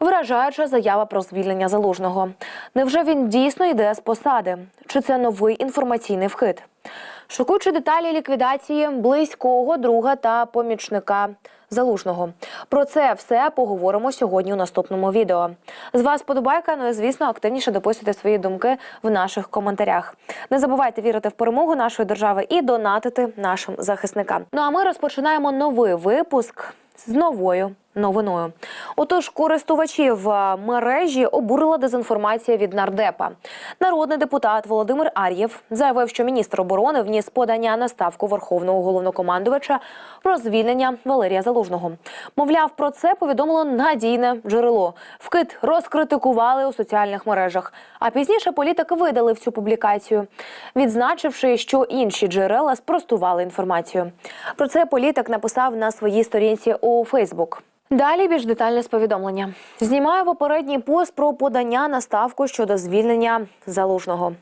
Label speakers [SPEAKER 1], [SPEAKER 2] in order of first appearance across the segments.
[SPEAKER 1] Вражаюча заява про звільнення залужного. Невже він дійсно йде з посади? Чи це новий інформаційний вхид? Шокуючи деталі ліквідації близького друга та помічника залужного. Про це все поговоримо сьогодні у наступному відео. З вас подобайка, ну і звісно, активніше дописуйте свої думки в наших коментарях. Не забувайте вірити в перемогу нашої держави і донатити нашим захисникам. Ну а ми розпочинаємо новий випуск з новою новиною. Отож, користувачів е, мережі обурила дезінформація від нардепа. Народний депутат Володимир Ар'єв заявив, що міністр оборони вніс подання на ставку верховного головнокомандувача про звільнення Валерія Залужного. Мовляв, про це повідомило надійне джерело. Вкид розкритикували у соціальних мережах. А пізніше політик видалив цю публікацію, відзначивши, що інші джерела спростували інформацію. Про це політик написав на своїй сторінці у Фейсбук. Далі більш детальне з повідомлення. Знімаю попередній пост про подання на ставку щодо звільнення залужного.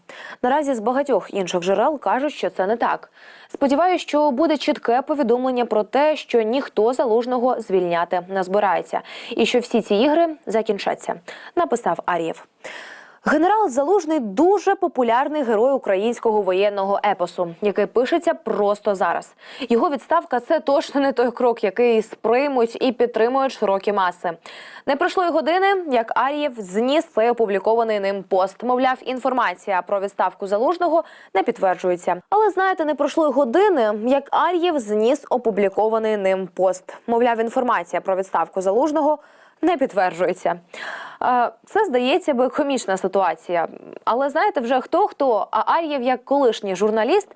[SPEAKER 1] Наразі з багатьох інших джерел кажуть, що це не так. Сподіваюся, що буде чітке повідомлення про те, що ніхто залужного звільняти не збирається, і що всі ці ігри закінчаться. Написав Ар'єв. Генерал Залужний дуже популярний герой українського воєнного епосу, який пишеться просто зараз. Його відставка це точно не той крок, який сприймуть і підтримують широкі маси. Не пройшло й години, як Ар'єв зніс цей опублікований ним пост. Мовляв, інформація про відставку залужного не підтверджується. Але знаєте, не пройшло й години, як Ар'єв зніс опублікований ним пост. Мовляв, інформація про відставку залужного не підтверджується. Це здається би комічна ситуація. Але знаєте, вже хто хто, а Ар'єв, як колишній журналіст,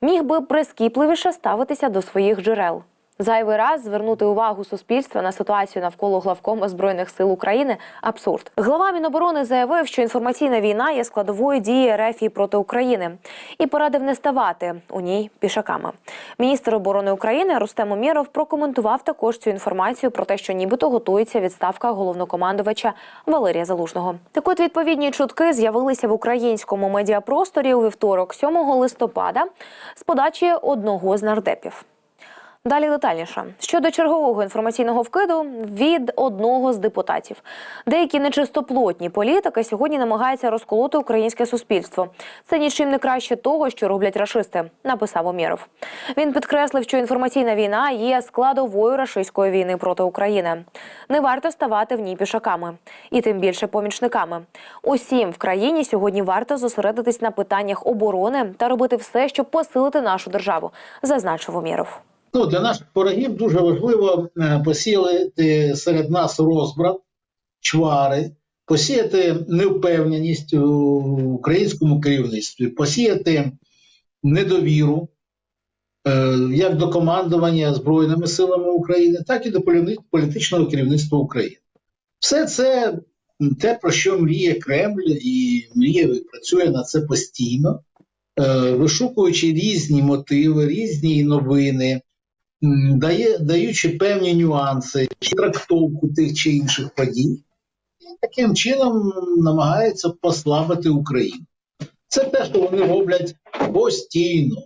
[SPEAKER 1] міг би прискіпливіше ставитися до своїх джерел. Зайвий раз звернути увагу суспільства на ситуацію навколо главкома збройних сил України абсурд. Глава Міноборони заявив, що інформаційна війна є складовою дії РФ проти України і порадив не ставати у ній пішаками. Міністр оборони України Рустем Умєров прокоментував також цю інформацію про те, що нібито готується відставка головнокомандувача Валерія Залужного. Так от відповідні чутки з'явилися в українському медіапросторі у вівторок, 7 листопада, з подачі одного з нардепів. Далі детальніше щодо чергового інформаційного вкиду від одного з депутатів. Деякі нечистоплотні політики сьогодні намагаються розколоти українське суспільство. Це нічим не краще того, що роблять рашисти, написав Омєров. Він підкреслив, що інформаційна війна є складовою рашистської війни проти України. Не варто ставати в ній пішаками, і тим більше помічниками. Усім в країні сьогодні варто зосередитись на питаннях оборони та робити все, щоб посилити нашу державу, зазначив Омєров.
[SPEAKER 2] Ну, для наших ворогів дуже важливо е, посіяти серед нас розбрат, чвари, посіяти невпевненість у українському керівництві, посіяти недовіру е, як до командування Збройними силами України, так і до політичного керівництва України. Все це те, про що мріє Кремль, і мріє і працює на це постійно, е, вишукуючи різні мотиви, різні новини, дає, даючи певні нюанси чи трактовку тих чи інших подій, і таким чином намагається послабити Україну. Це те, що вони роблять постійно.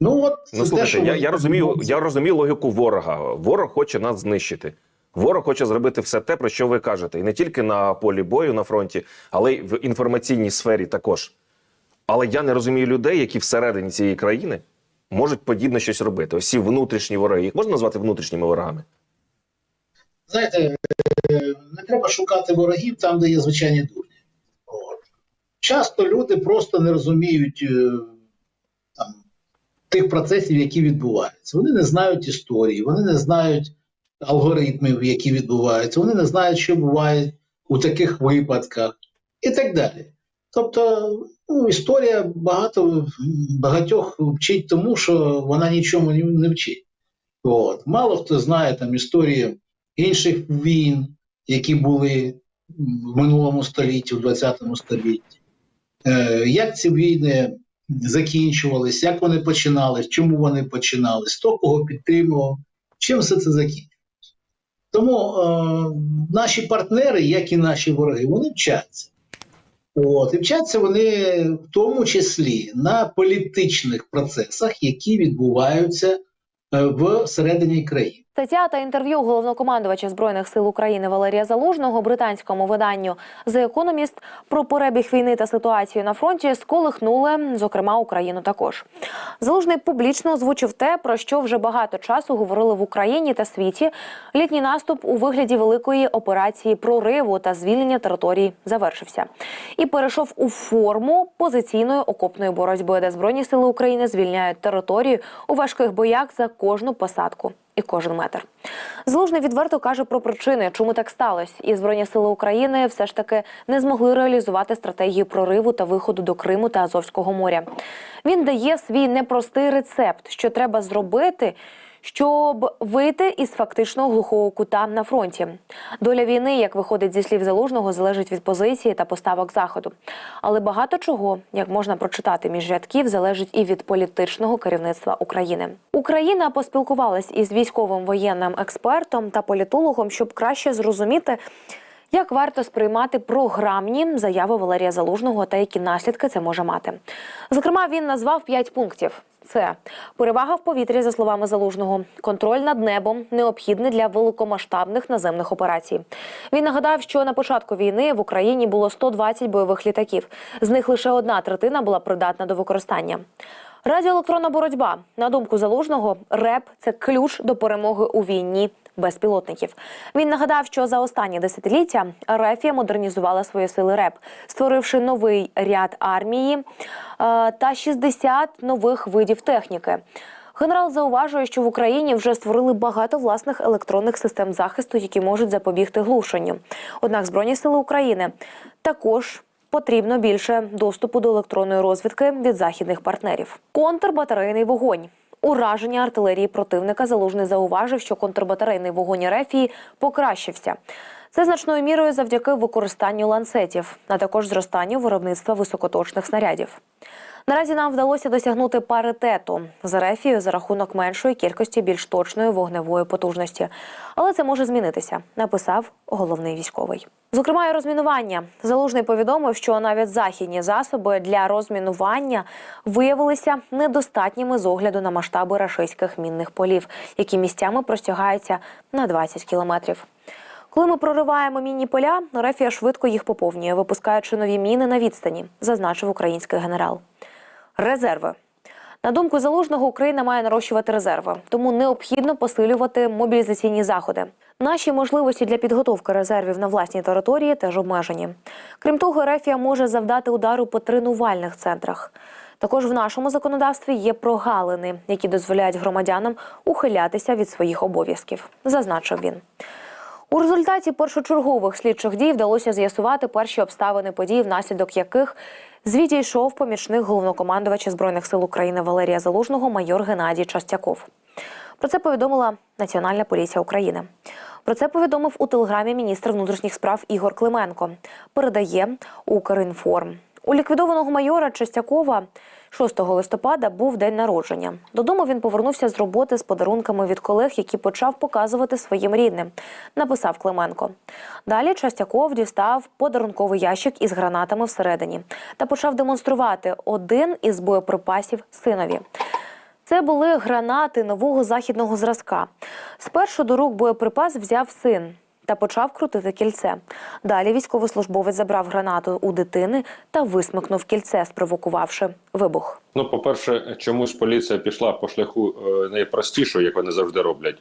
[SPEAKER 2] Ну, от,
[SPEAKER 3] Ну
[SPEAKER 2] те,
[SPEAKER 3] слухайте,
[SPEAKER 2] що
[SPEAKER 3] я, я розумію, я розумію логіку ворога. Ворог хоче нас знищити. Ворог хоче зробити все те, про що ви кажете, і не тільки на полі бою на фронті, але й в інформаційній сфері також. Але я не розумію людей, які всередині цієї країни можуть подібне щось робити. Ось ці внутрішні вороги. Їх можна назвати внутрішніми ворогами?
[SPEAKER 2] знаєте, е, не треба шукати ворогів там, де є звичайні дурні. Часто люди просто не розуміють е, там, тих процесів, які відбуваються. Вони не знають історії, вони не знають алгоритмів, які відбуваються, вони не знають, що буває у таких випадках, і так далі. Тобто, ну, історія багато багатьох вчить тому, що вона нічому не- вчить. От. Мало хто знає там історії інших війн, які були в минулому столітті, в 20 столітті. Е, як ці війни закінчувались, як вони починались, чому вони починались, хто кого підтримував, чим все це закінчилось. Тому е, наші партнери, як і наші вороги, вони вчаться. От, і вчаться вони в тому числі на політичних процесах, які відбуваються в всередині країни.
[SPEAKER 1] Стаття та інтерв'ю головнокомандувача збройних сил України Валерія Залужного британському виданню The Economist про перебіг війни та ситуацію на фронті сколихнули, зокрема, Україну також. Залужний публічно озвучив те, про що вже багато часу говорили в Україні та світі. Літній наступ у вигляді великої операції прориву та звільнення територій завершився і перейшов у форму позиційної окопної боротьби, де збройні сили України звільняють територію у важких боях за кожну посадку і кожен метр. Злужний відверто каже про причини, чому так сталося, і збройні сили України все ж таки не змогли реалізувати стратегію прориву та виходу до Криму та Азовського моря. Він дає свій непростий рецепт, що треба зробити. Щоб вийти із фактичного глухого кута на фронті, доля війни, як виходить зі слів залужного, залежить від позиції та поставок заходу. Але багато чого, як можна прочитати між рядків, залежить і від політичного керівництва України. Україна поспілкувалась із військовим воєнним експертом та політологом, щоб краще зрозуміти. Як варто сприймати програмні заяви Валерія Залужного та які наслідки це може мати? Зокрема, він назвав п'ять пунктів: це перевага в повітрі, за словами залужного, контроль над небом необхідний для великомасштабних наземних операцій. Він нагадав, що на початку війни в Україні було 120 бойових літаків. З них лише одна третина була придатна до використання. Радіоелектронна боротьба, на думку залужного, РЕП це ключ до перемоги у війні безпілотників. Він нагадав, що за останні десятиліття РФ модернізувала свої сили РЕП, створивши новий ряд армії е, та 60 нових видів техніки. Генерал зауважує, що в Україні вже створили багато власних електронних систем захисту, які можуть запобігти глушенню. Однак Збройні сили України також потрібно більше доступу до електронної розвідки від західних партнерів. Контрбатарейний вогонь. Ураження артилерії противника залужний зауважив, що контрбатарейний вогонь Рефії покращився. Це значною мірою завдяки використанню ланцетів, а також зростанню виробництва високоточних снарядів. Наразі нам вдалося досягнути паритету з Рефією за рахунок меншої кількості більш точної вогневої потужності. Але це може змінитися, написав головний військовий. Зокрема, і розмінування. Залужний повідомив, що навіть західні засоби для розмінування виявилися недостатніми з огляду на масштаби рашистських мінних полів, які місцями простягаються на 20 кілометрів. Коли ми прориваємо мінні поля, Рефія швидко їх поповнює, випускаючи нові міни на відстані, зазначив український генерал. Резерви. На думку залужного, Україна має нарощувати резерви, тому необхідно посилювати мобілізаційні заходи. Наші можливості для підготовки резервів на власній території теж обмежені. Крім того, Рефія може завдати удару по тренувальних центрах. Також в нашому законодавстві є прогалини, які дозволяють громадянам ухилятися від своїх обов'язків, зазначив він. У результаті першочергових слідчих дій вдалося з'ясувати перші обставини подій, внаслідок яких звідти йшов помічник головнокомандувача збройних сил України Валерія Залужного майор Геннадій Частяков. Про це повідомила Національна поліція України. Про це повідомив у телеграмі міністр внутрішніх справ Ігор Клименко. Передає Укрінформ. У ліквідованого майора Частякова 6 листопада був день народження. Додому він повернувся з роботи з подарунками від колег, які почав показувати своїм рідним. Написав Клименко. Далі Частяков дістав подарунковий ящик із гранатами всередині та почав демонструвати один із боєприпасів синові. Це були гранати нового західного зразка. Спершу до рук боєприпас взяв син та почав крутити кільце. Далі військовослужбовець забрав гранату у дитини та висмикнув кільце, спровокувавши вибух.
[SPEAKER 4] Ну, по-перше, чомусь поліція пішла по шляху е, найпростішого, як вони завжди роблять.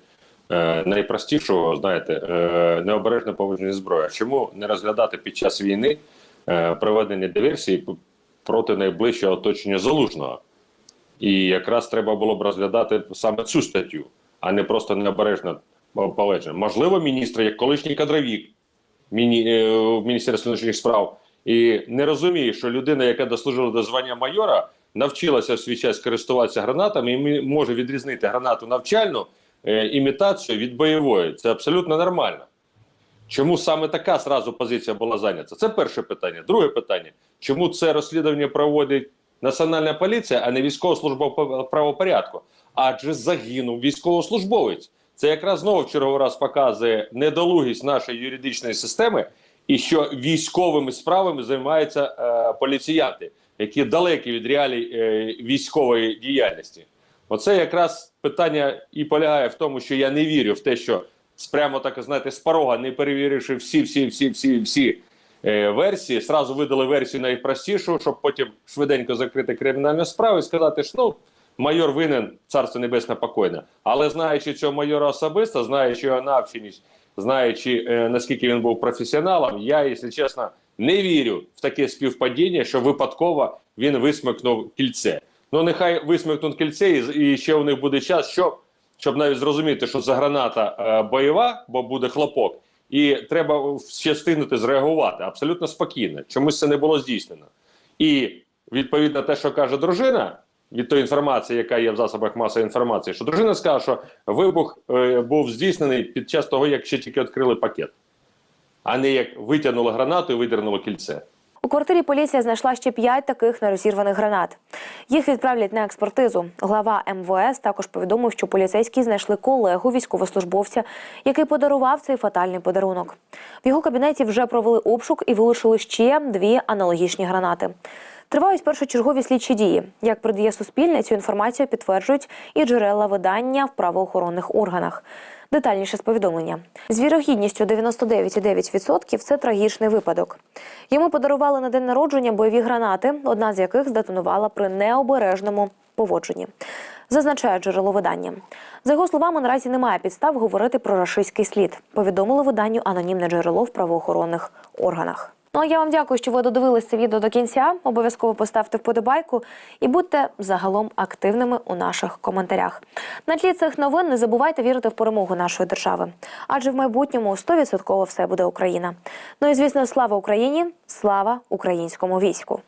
[SPEAKER 4] Е, найпростішого, знаєте, е, необережне поводження зброї. Чому не розглядати під час війни е, проведення диверсії проти найближчого оточення залужного? І якраз треба було б розглядати саме цю статтю, а не просто необережне поводження. Можливо, міністр, як колишній кадровік міні, е, в Міністерстві внутрішніх справ, і не розуміє, що людина, яка дослужила до звання майора, навчилася в свій час користуватися гранатами і може відрізнити гранату навчальну е, імітацію від бойової. Це абсолютно нормально. Чому саме така зразу позиція була зайнята? Це перше питання. Друге питання: чому це розслідування проводить Національна поліція, а не військова служба правопорядку? Адже загинув військовослужбовець. Це якраз знову в черговий раз показує недолугість нашої юридичної системи, і що військовими справами займаються е, поліціянти, які далекі від реалій е, військової діяльності. Оце якраз питання і полягає в тому, що я не вірю в те, що прямо так знаєте, з порога, не перевіривши всі, всі, всі, всі, всі е, версії, сразу видали версію найпростішу, щоб потім швиденько закрити кримінальну справу і сказати, що ну, майор винен, царство небесне покойне. Але знаючи цього майора особисто, знаючи його навченість, знаючи е, наскільки він був професіоналом, я, якщо чесно, не вірю в таке співпадіння, що випадково він висмикнув кільце. Ну нехай висмикнуть кільце, і, і ще у них буде час, щоб, щоб навіть зрозуміти, що за граната е, бойова, бо буде хлопок, і треба ще встигнути зреагувати абсолютно спокійно. Чомусь це не було здійснено. І відповідно те, що каже дружина, від тої інформації, яка є в засобах масової інформації, що дружина скаже, що вибух е, був здійснений під час того, як ще тільки відкрили пакет, а не як витягнули гранату і видернули кільце.
[SPEAKER 1] У квартирі поліція знайшла ще п'ять таких нерозірваних гранат. Їх відправлять на експертизу. Глава МВС також повідомив, що поліцейські знайшли колегу військовослужбовця, який подарував цей фатальний подарунок. В його кабінеті вже провели обшук і вилучили ще дві аналогічні гранати. Тривають першочергові слідчі дії. Як передає Суспільне, цю інформацію підтверджують і джерела видання в правоохоронних органах. Детальніше з повідомлення. З вірогідністю 99,9% це трагічний випадок. Йому подарували на день народження бойові гранати, одна з яких здетонувала при необережному поводженні. Зазначає джерело видання. За його словами, наразі немає підстав говорити про рашистський слід. Повідомило виданню анонімне джерело в правоохоронних органах. Ну а я вам дякую, що ви додивилися відео до кінця. Обов'язково поставте вподобайку і будьте загалом активними у наших коментарях. На тлі цих новин не забувайте вірити в перемогу нашої держави, адже в майбутньому 100% все буде Україна. Ну і звісно, слава Україні, слава українському війську.